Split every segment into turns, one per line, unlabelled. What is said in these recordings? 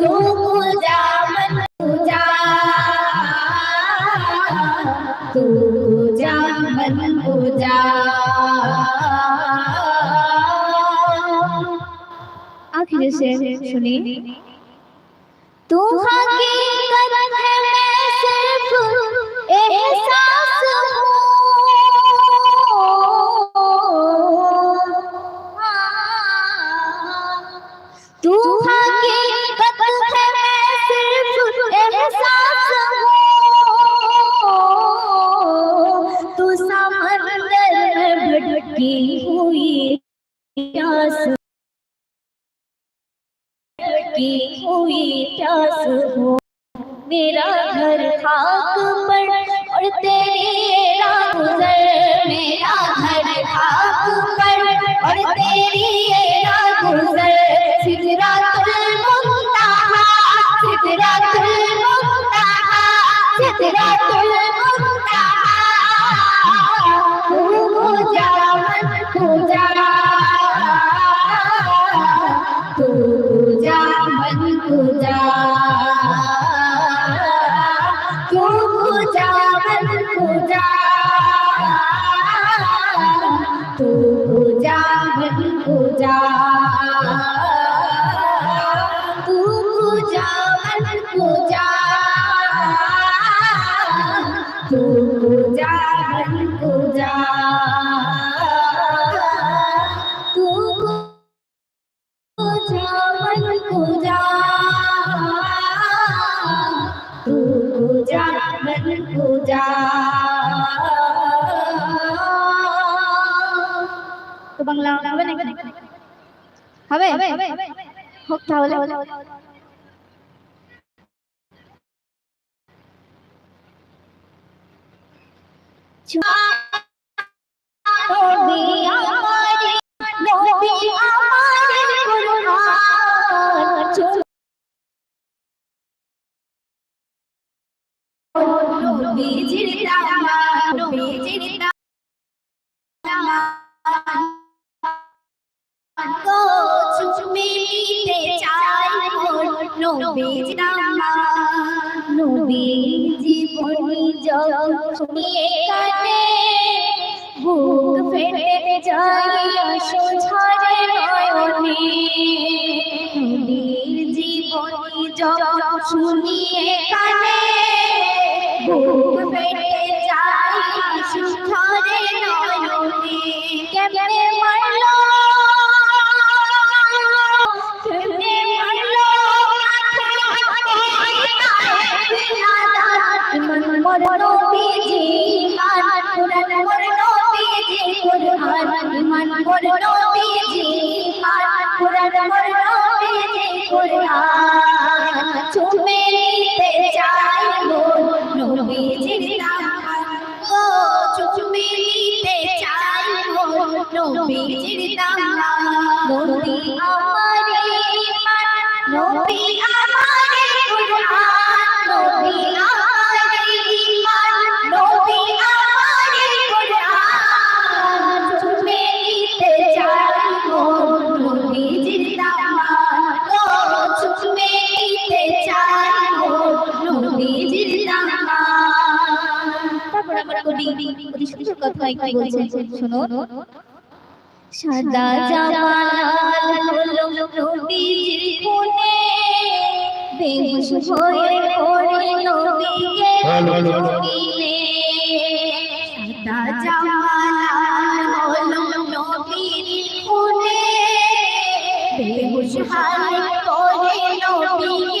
तू पूजा मन पूजा तू पूजा मन पूजा आखिर से सुनी तू हकीकत है मैं सिर्फ एहसास हूँ तू तू पूजा मन पूजा तू पूजा मन पूजा तू पूजा मन पूजा तू पूजा मन पूजा तू पूजा मन पूजा তো বাংলা হবে নাকি হবে হোক তাহলে নবীজির দাদা নবীজির দাদা জগনিয়ে কাটে বুক ফেটে যায় সোঝারে নয়নে। নবীর জীবন যখন শুনিয়ে কানে বুক ফেটে যায় সোঝারে নয়নে। কেমনে কুরআন মর নবীজি কুরআন চুমে নিতে চাই মন নবীজির নাম ও চুমে নিতে চাই মন নবীজির নাম নবী আমারে নবী কোটি কথা কি বলছে শোনো সাদা জামা লাল হলো নবীজির কোণে বেহুশ হয়ে পড়ে নবীকে জমিনে সাদা জামা হলো নবীর কোণে বেহুশ হয়ে পড়ে নবী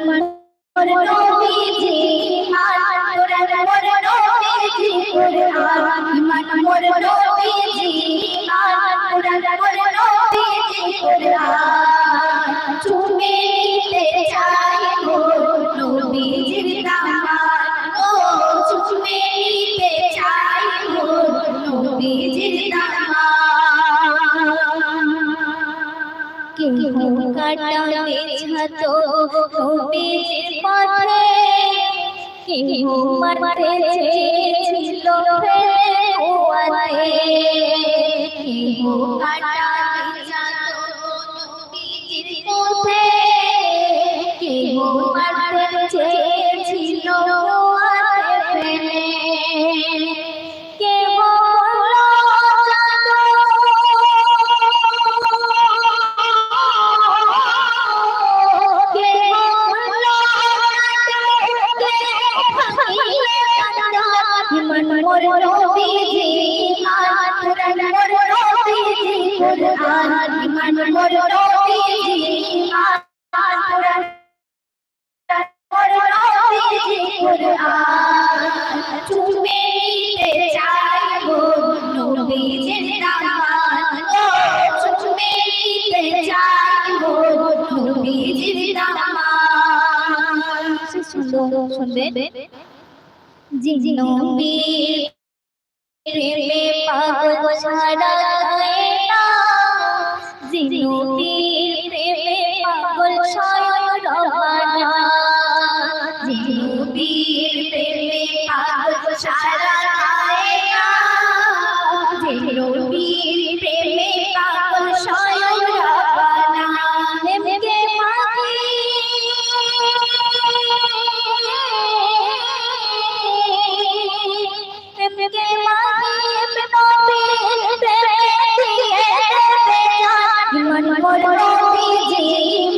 ইমান নবীজি করে নবীজি কুরআন নবীজি করে নবীজি চুমে নিতে চাই গো কাটাবে ছাতো নবীজির পথে কেহ মারতে চেয়েছিল ফেলে কুয়াতে। কেহ কাটাবে ছাতো নবীজির পথে কেহ মারতে চেয়েছিল শুনবে জি নবী প্রেমে পাগল সারা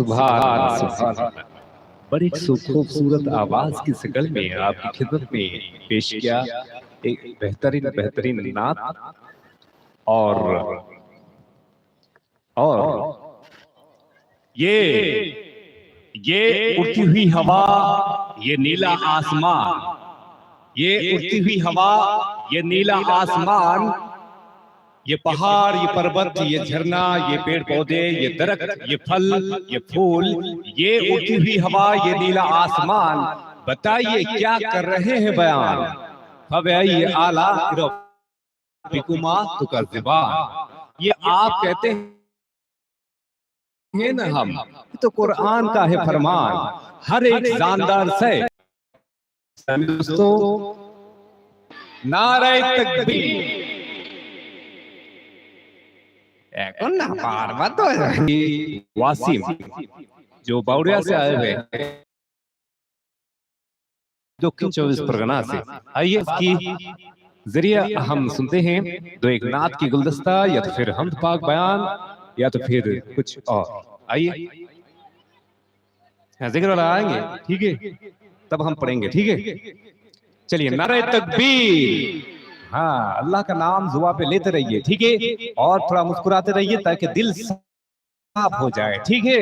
सुभान सुभान बड़ी खूब- खूबसूरत आवाज़ की शकल में आपकी खिदमत में पेश किया एक बेहतरीन बेहतरीन नात और और ये ये उड़ती हुई हवा ये नीला आसमान। ये उड़ती हुई हवा ये नीला आसमान। ये पहाड़ ये पर्वत ये झरना ये पेड़ पौधे ये दरख्त ये फल ये फूल ये उड़ती हुई हवा ये नीला आसमान। बताइए क्या कर रहे हैं बयान? फवैय आला बिकुमा तुकज़्ज़िबान ये आप कहते हैं ना हम? तो कुरान का है फरमान। हर एक जानदार से दोस्तों नारे तकबीर। এখন না বারবার তো वासिम जो बावड़िया से आए हुए हैं दक्षिण चौबीस परगना से आइए इसकी जरिए हम सुनते हैं दो एक नात की गुलदस्ता या तो फिर हमद पाक बयान या तो फिर कुछ और आइए हाँ, जिक्र वाला आएंगे ठीक है तब हम पढ़ेंगे ठीक है चलिए नारे तकबीर हाँ अल्लाह का नाम जुबा पे लेते रहिए ठीक है? और थोड़ा मुस्कुराते रहिए ताकि दिल साफ़ हो जाए ठीक है?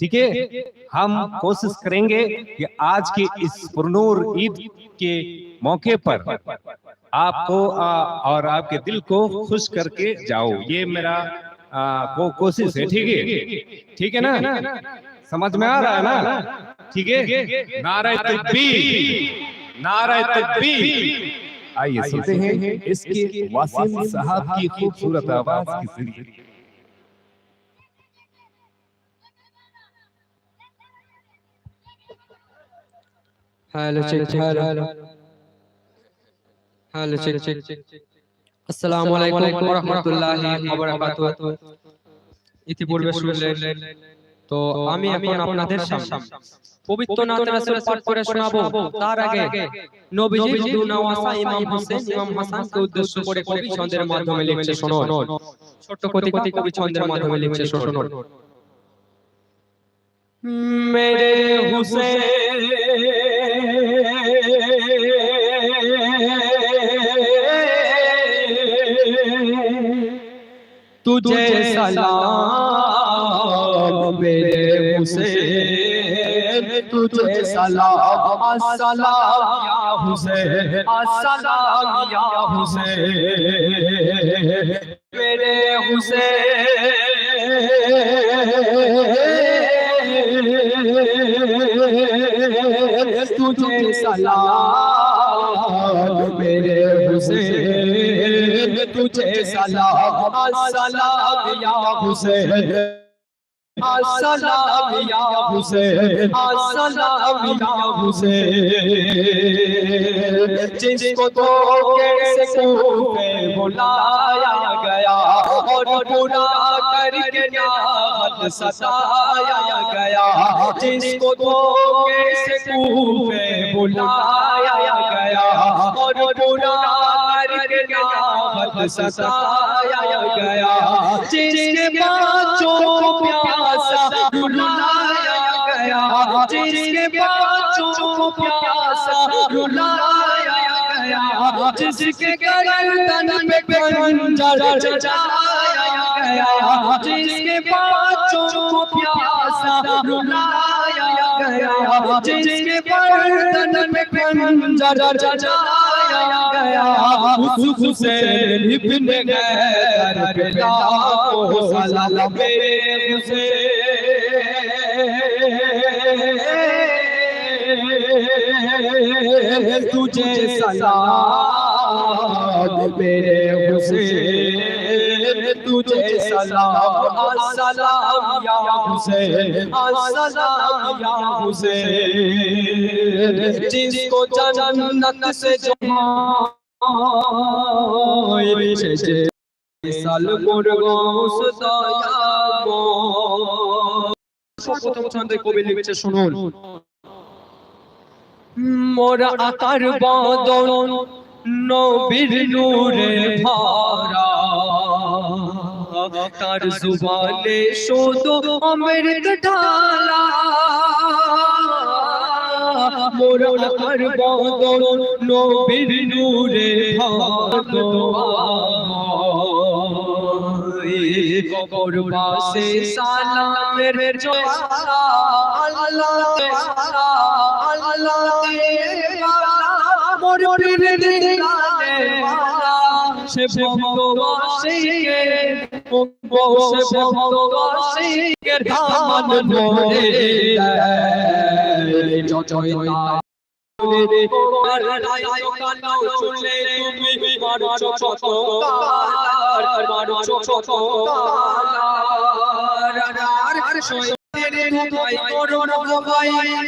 ठीक है? हम कोशिश करेंगे कि आज की इस पुरनूर ईद के मौके पर आपको आ, और आपके दिल को खुश करके जाओ। ये मेरा को कोशिश है ठीक है? ठीक है ना? समझ में आ रहा है ना? ठीक है? नारा तकबीर नारा तकबीर आइए सुनते हैं इसके वासिम साहब की खूबसूरत आवाज की जरिए
hello check hello hello check check আসসালামু আলাইকুম ওয়া রাহমাতুল্লাহি ওয়া বারাকাতুহু ইতিপূর্বে শুনলেন তো আমি এখন আপনাদের সামনে পবিত্র নাতে রাসূল পাঠ করে শোনাবো। তার আগে নবীজি দু নওয়াসা ইমাম হোসেন ইমাম হাসানকে উদ্দেশ্য করে কবি ছন্দের মাধ্যমে লিখছে শোনো ছোট কতি কতি কবি ছন্দের মাধ্যমে লিখছে শোনো মেরে হোসেন তুজে সালাম। حسین تجھے سلام السلام یا حسین السلام یا حسین میرے حسین تجھے سلام میرے حسین تجھے سلام السلام یا حسین जिसको तो कैसे बुलाया गया और पूरा करके सताया गया, जिसको तो कैसे बुलाया गया और नाहत सताया गया जिसके बच्चों को प्यासा रुलाया गया जिसके बच्चों को प्यासा रुलाया गया जिसके गर्दन पे खंजर चढ़ाया गया जिसके बच्चों को प्यासा रुलाया गया जिसके गर्दन पे खंजर चढ़ाया गया उस हुसैन इब्न गैर पिता को सलाम मेरे हुसैन तुझे सलाम मेरे हुसैन तुझे सलाम अस्सलाम या हुसैन अस्सलाम या हुसैन जिसको जन्नत से জমায় শেষে সাল করব সুদয়াগো প্রথম ছন্দে কবি লিখেছে শুনুন মোরা আকার বদন নবীর নূরে ভরা তার জুবানে শুধু অমৃত ঢালা। মোরা আকার বদন নবীর নূরে কবর পাশে সালামের জোয়ারা আল্লাহ আল্লাহ তাআলা মোর সে ভক্তবাসীকে সে ভক্তবাসীকে ধামন দেয় জয়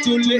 চুলে